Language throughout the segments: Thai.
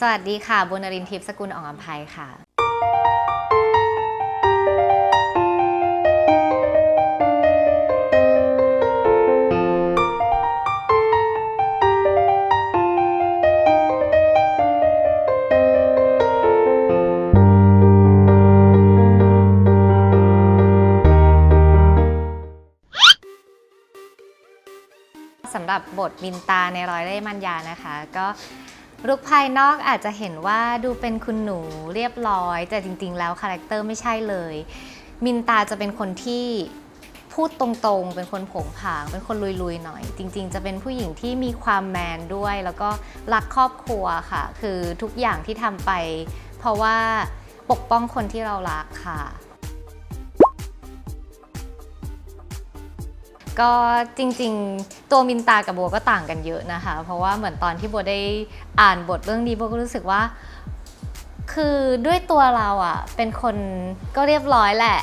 สวัสดีค่ะบุญนรินทิพย์สกุลอ่องอภัยค่ะสำหรับบทมินตาในร้อยเล่มัญญานะคะ ก็ ลุกภายนอกอาจจะเห็นว่าดูเป็นคุณหนูเรียบร้อย แต่จริง ๆ แล้วคาแรคเตอร์ไม่ใช่เลย มินตาจะเป็นคนที่พูดตรงๆ เป็นคนผงผาง เป็นคนลุยๆ หน่อย จริง ๆ จะเป็นผู้หญิงที่มีความแมนด้วย แล้วก็รักครอบครัวค่ะ คือทุกอย่างที่ทำไป เพราะว่าปกป้องคนที่เรารักค่ะ ก็จริงๆ ตัวมินตากับโบก็ต่างกันเยอะนะคะ เพราะว่าเหมือนตอนที่โบได้อ่านบทเรื่องนี้โบก็รู้สึกว่า คือด้วยตัวเราอะเป็นคนก็เรียบร้อยแหละ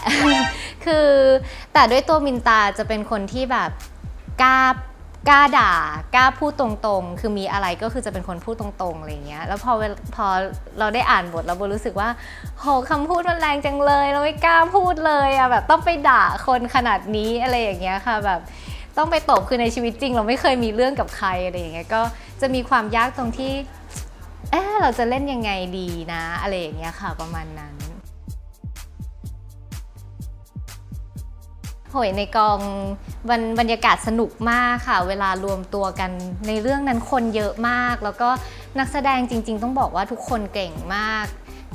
คือแต่ด้วยตัวมินตาจะเป็นคนที่แบบกล้า กล้าด่ากล้าพูดตรงๆ คือมีอะไรก็คือจะเป็นคนพูดตรงๆอะไรเงี้ยแล้วพอพอเราได้อ่านบทเราโบรู้สึกว่าโหคำพูดมันแรงจังเลยเราไม่กล้าพูดเลยอะแบบต้องไปด่าคนขนาดนี้อะไรอย่างเงี้ยค่ะแบบต้องไปตบคือในชีวิตจริง เราไม่เคยมีเรื่องกับใครอะไรอย่างเงี้ยก็จะมีความยากตรงที่เอ๊ะเราจะเล่นยังไงดีนะ อะไรอย่างเงี้ยค่ะประมาณนั้น โหยในกองบรรบรรยากาศสนุกมากค่ะ เวลารวมตัวกันในเรื่องนั้นคนเยอะมาก แล้วก็นักแสดงจริง ๆ ต้องบอกว่าทุกคนเก่งมาก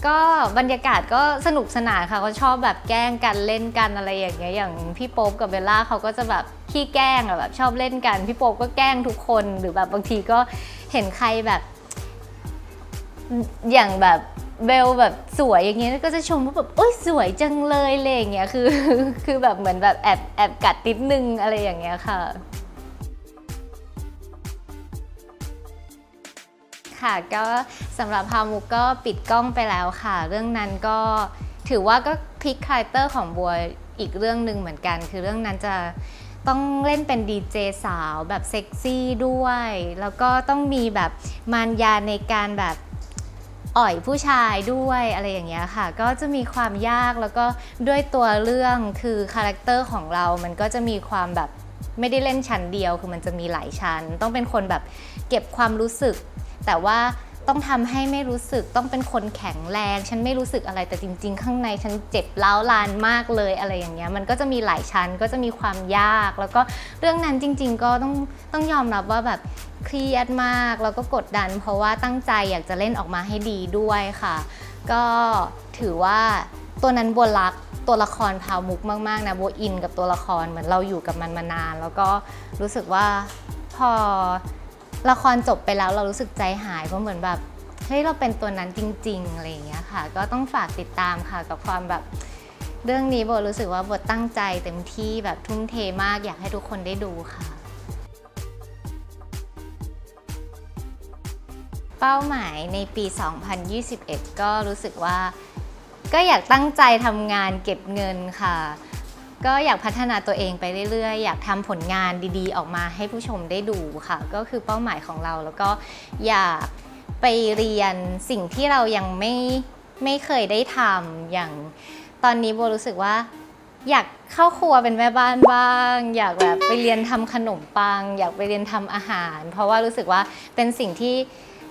ก็บรรยากาศก็สนุกสนานค่ะเขาชอบแบบแกล้งกันเล่นกันอะไรอย่างเงี้ยอย่างพี่โป๊ปกับเบลล่าเขาก็จะแบบขี้แกล้งอะแบบชอบเล่นกัน พี่โป๊ปก็แกล้งทุกคนหรือแบบบางทีก็เห็นใครแบบอย่างแบบ เบลแบบสวยอย่างเงี้ยก็จะชมว่าแบบโอ้ยสวยจังเลยอะไรอย่างเงี้ยคือ คือแบบเหมือนแบบแอบแอบกัดติดนึงอะไรอย่างเงี้ยค่ะ ค่ะก็สำหรับฮามุกก็ปิดกล้องไปแล้วค่ะ เรื่องนั้นก็ถือว่าก็พลิกคาแรคเตอร์ของบัวอีกเรื่องหนึ่งเหมือนกัน คือเรื่องนั้นจะต้องเล่นเป็นดีเจสาวแบบเซ็กซี่ด้วย แล้วก็ต้องมีแบบมารยาในการแบบ อ่อยผู้ชายด้วยอะไรอย่างเงี้ยค่ะ ก็จะมีความยากแล้วก็ด้วยตัวเรื่องคือคาแรคเตอร์ของเรา มันก็จะมีความแบบไม่ได้เล่นชั้นเดียว คือมันจะมีหลายชั้น ต้องเป็นคนแบบเก็บความรู้สึก แต่ว่า ต้องทำให้ไม่รู้สึกต้องเป็นคนแข็งแรง ฉันไม่รู้สึกอะไรแต่จริง ๆ ข้างในฉันเจ็บร้าลานมากเลยอะไรอย่างเงี้ยมันก็จะมีหลายชั้นก็จะมีความยาก แล้วก็เรื่องนั้นจริง ๆ ก็ต้องต้องยอมรับว่าแบบเครียดมากแล้วก็กดดัน เพราะว่าตั้งใจอยากจะเล่นออกมาให้ดีด้วยค่ะ ก็ถือว่าตัวนั้นบัวรักตัวละครพาวมุกมากๆนะบัวอินกับตัวละครเหมือนเราอยู่กับมันมานาน แล้วก็รู้สึกว่าพอ ละครจบไปแล้วเรารู้สึกใจหายเพราะเหมือนแบบเฮ้ยเราเป็นตัวนั้นจริงๆอะไรอย่างเงี้ยค่ะ ก็ต้องฝากติดตามค่ะกับความแบบเรื่องนี้โบรู้สึกว่าโบตั้งใจเต็มที่แบบทุ่มเทมากอยากให้ทุกคนได้ดูค่ะ เป้าหมายในปี 2021 ก็รู้สึกว่า ก็อยากตั้งใจทำงานเก็บเงินค่ะ ก็อยากพัฒนาตัวเองไปเรื่อยๆ อยากทำผลงานดีๆ ออกมาให้ผู้ชมได้ดูค่ะ ก็คือเป้าหมายของเรา แล้วก็อยากไปเรียนสิ่งที่เรายังไม่ไม่เคยได้ทำอย่างตอนนี้โบรู้สึกว่า อยากเข้าครัวเป็นแม่บ้านบ้าง อยากแบบไปเรียนทำขนมปัง อยากไปเรียนทำอาหาร เพราะว่ารู้สึกว่าเป็นสิ่งที่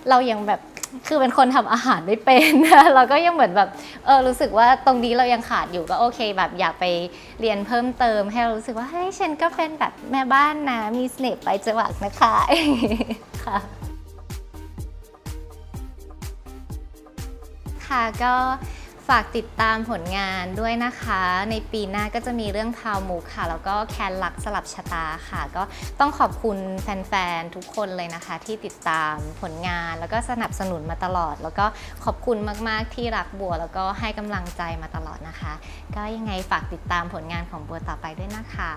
เรายังแบบ คือเป็นคนทำอาหารไม่เป็นเราก็ยังเหมือนแบบเออรู้สึกว่าตรงนี้เรายังขาดอยู่ก็โอเค แบบอยากไปเรียนเพิ่มเติม ให้เรารู้สึกว่าเฮ้ยฉันก็เป็นแบบแม่บ้านนะมีสเนปไปจังหวักนะคะค่ะค่ะก็ ฝากติดตามผลงานด้วยนะคะ ในปีหน้าก็จะมีเรื่องพาวมุกค่ะ แล้วก็แคนลักสลับชะตาค่ะ ก็ต้องขอบคุณแฟนๆ ทุกคนเลยนะคะ ที่ติดตามผลงานแล้วก็สนับสนุนมาตลอด แล้วก็ขอบคุณมากๆที่รักบัว แล้วก็ให้กำลังใจมาตลอดนะคะ ก็ยังไงฝากติดตามผลงานของบัวต่อไปด้วยนะคะ